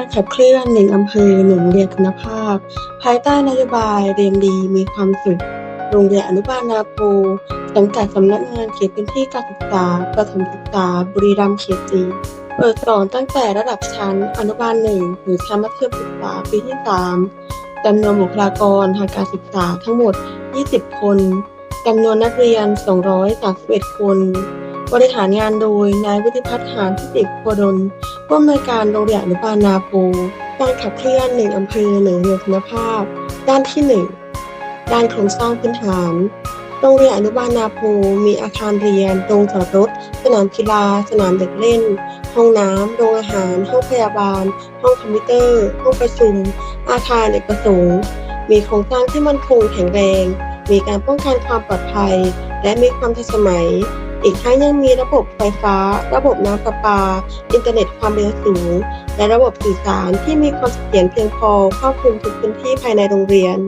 การขับเคลื่อนหนึ่งอำเภอหนึ่งเรียนคุณภาพ ภายใต้นโยบายเรียนดีมีความสุขโรงเรียนอนุบาลนาโพสังกัดสำนักงานเขตพื้นที่การศึกษาประถมศึกษาบุรีรัมย์เขตสีเปิดสอนตั้งแต่ระดับชั้นอนุบาลหนึ่งหรือชั้นมัธยมศึกษาปีที่3จำนวนบุคลากรทางการศึกษาทั้งหมด 20 คนจำนวนนักเรียน 231 คน บริหารงานโดยนายวิทิพัฒน์หานทิติโพดล ผู้อำนวยการโรงเรียนอนุบาลนาโพการขับเคลื่อนหนึ่งอำเภอหนึ่งเรียนคุณภาพ ด้านที่หนึ่งด้านโครงสร้างพื้นฐาน โรงเรียนอนุบาลนาโพมีอาคารเรียน โรงจอดรถ สนามกีฬา สนามเด็กเล่น ห้องน้ำ โรงอาหาร ห้องพยาบาล ห้องคอมพิวเตอร์ ห้องประชุม อาคารเอกประสงค์ มีโครงสร้างที่มั่นคงแข็งแรง มีการป้องกันความปลอดภัย และมีความทันสมัย อีกทั้งยังมีระบบไฟฟ้า ระบบน้ำประปา อินเทอร์เน็ตความเร็วสูง และระบบสื่อสารที่มีความเสถียรเพียงพอครอบคลุมทุกพื้นที่ภายในโรงเรียน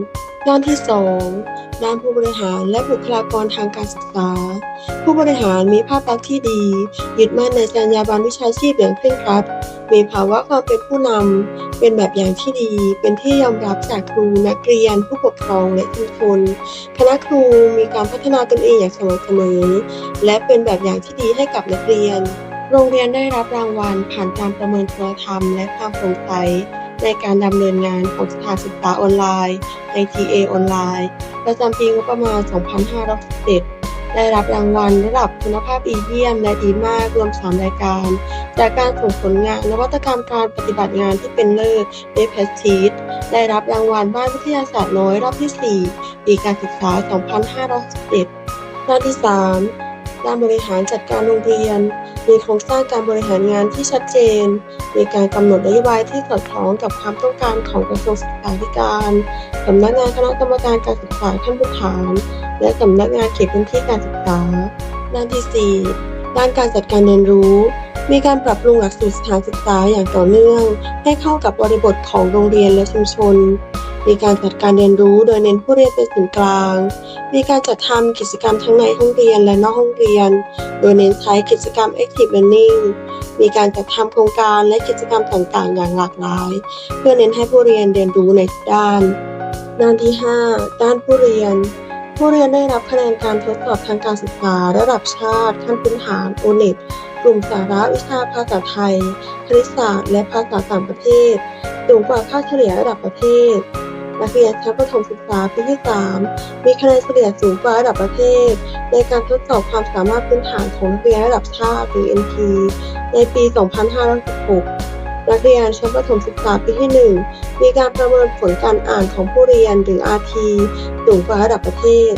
ด้านที่ 2 ด้านผู้บริหารและบุคลากรทางการศึกษา ผู้บริหารมีภาพลักษณ์ที่ดี ยึดมั่นในจรรยาบรรณวิชาชีพอย่างเคร่งครัด มีภาวะความเป็นผู้นำ เป็นแบบอย่างที่ดี เป็นที่ยอมรับจากครูนักเรียน ผู้ปกครองและชุมชน คณะครูมีการพัฒนาตนเองอย่างสม่ำเสมอ และเป็นแบบอย่างที่ดีให้กับนักเรียน โรงเรียนได้รับรางวัลผ่านการประเมินคุณธรรมและความโปร่งใส ในการดำเนินงานของสถานศึกษาออนไลน์ ITA ออนไลน์ประจำปีงบประมาณ 2567ได้รับรางวัลระดับคุณภาพดีเยี่ยมและดีมากรวม 3 รายการ จากการส่งผลงานนวัตกรรมการปฏิบัติงานที่เป็นเลิศเดพสชีตได้รับรางวัลบ้านวิทยาศาสตร์น้อยรอบที่ 4 ปีการศึกษา 2561ด้านที่ 3 ด้านบริหารจัดการโรงเรียน มีโครงสร้างการบริหารงานที่ชัดเจน มีการกำหนดนโยบายที่สอดคล้องกับความต้องการของกระทรวงศึกษาธิการสำนักงานคณะกรรมการการศึกษาขั้นพื้นฐาน และสำนักงานเขตพื้นที่การศึกษา ด้านที่ 4 ด้านการจัดการเรียนรู้ มีการปรับปรุงหลักสูตรสถานศึกษาอย่างต่อเนื่อง ให้เข้ากับบริบทของโรงเรียนและชุมชน มีการจัดการเรียนรู้โดยเน้นผู้เรียนเป็นศูนย์กลาง มีการจัดทำกิจกรรมทั้งในห้องเรียนและนอกห้องเรียน โดยเน้นใช้กิจกรรม Active Learning มีการจัดทำโครงการและกิจกรรมต่างๆ อย่างหลากหลาย เพื่อเน้นให้ผู้เรียนเรียนรู้ในทุกด้าน ด้านที่ 5 ด้านผู้เรียน ผู้เรียนได้รับคะแนนการทดสอบทางการศึกษา ระดับชาติ ขั้นพื้นฐาน o n e t กลุ่มสาระวิชาภาษาไทย คณิตศาสตร์ และภาษาต่างประเทศ สูงกว่าค่าเฉลี่ยระดับประเทศ นักเรียนชั้นประถมศึกษาปีที่ 3 มีคะแนนเฉลี่ยสูงกว่าระดับประเทศ ในการทดสอบความสามารถพื้นฐานของนักเรียนระดับชาติ BNP ในปี 2566 นักเรียนชั้นประถมศึกษาปีที่ 1 มีการประเมินผลการอ่านของผู้เรียนหรือ RT สูงกว่าระดับประเทศ